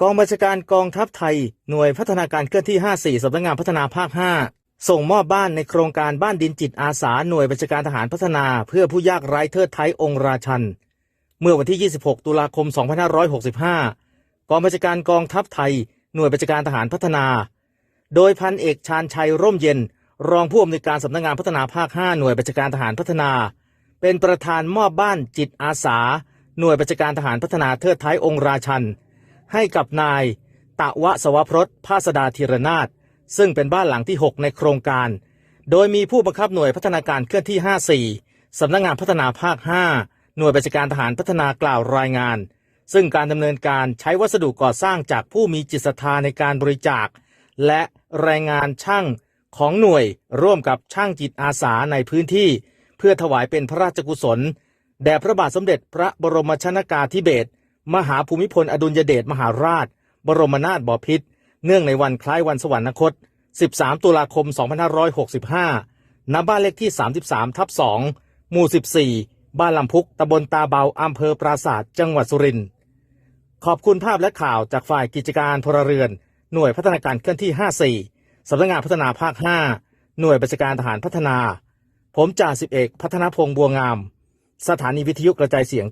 กองบัญชาการกองทัพไทย หน่วยพัฒนาการเคลื่อนที่ 54สำนักงานพัฒนาภาค 5 ส่งมอบบ้านในโครงการบ้านดินจิตอาสาหน่วยบัญชาการทหารพัฒนา เพื่อผู้ยากไร้เทิดไทยองค์ราชัน เมื่อวันที่ 26 ตุลาคม 2565 กองบัญชาการกองทัพไทย หน่วยบัญชาการทหารพัฒนา โดยพันเอกชาญชัยร่มเย็น รองผู้อำนวยการสำนักงานพัฒนาภาค 5 หน่วยบัญชาการทหารพัฒนา เป็นประธานมอบบ้านจิตอาสา หน่วยบัญชาการทหารพัฒนาเทิดไทยองค์ราชัน ให้กับนายตะวะสวพรสภาสดาธีรนาถซึ่งเป็นบ้านหลังที่ 6 ในโครงการ โดยมีผู้บังคับหน่วยพัฒนาการเคลื่อนที่ 54 สำนักงานพัฒนาภาค 5 หน่วยบัญชาการทหารพัฒนากล่าวรายงาน ซึ่งการดำเนินการใช้วัสดุก่อสร้างจากผู้มีจิตศรัทธาในการบริจาค และแรงงานช่างของหน่วยร่วมกับช่างจิตอาสาในพื้นที่ เพื่อถวายเป็นพระราชกุศล แด่พระบาทสมเด็จพระบรมชนากาธิเบศรมหาภูมิพลอดุลยเดชมหาราช บรมนาถบพิตรเนื่องในวันคล้ายวันสวรรคต 13 ตุลาคม 2565 ณ บ้านเลขที่ 33 ทับ 2 หมู่ 14 บ้านลำพุก ตำบลตาเบา อำเภอปราศาสตร์จังหวัดสุรินทร์ ขอบคุณภาพและข่าวจากฝ่ายกิจการพลเรือน หน่วยพัฒนาการเคลื่อนที่ 54 สำนักงานพัฒนาภาค 5 หน่วยบัญชาการทหารพัฒนา ผมจ่าสิบเอกพัฒนพงษ์บัวงาม สถานีวิทยุกระจายเสียง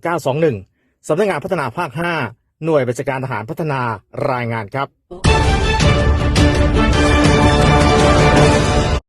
921 สำนักงานพัฒนาภาค 5 หน่วยบัญชาการทหารพัฒนารายงานครับ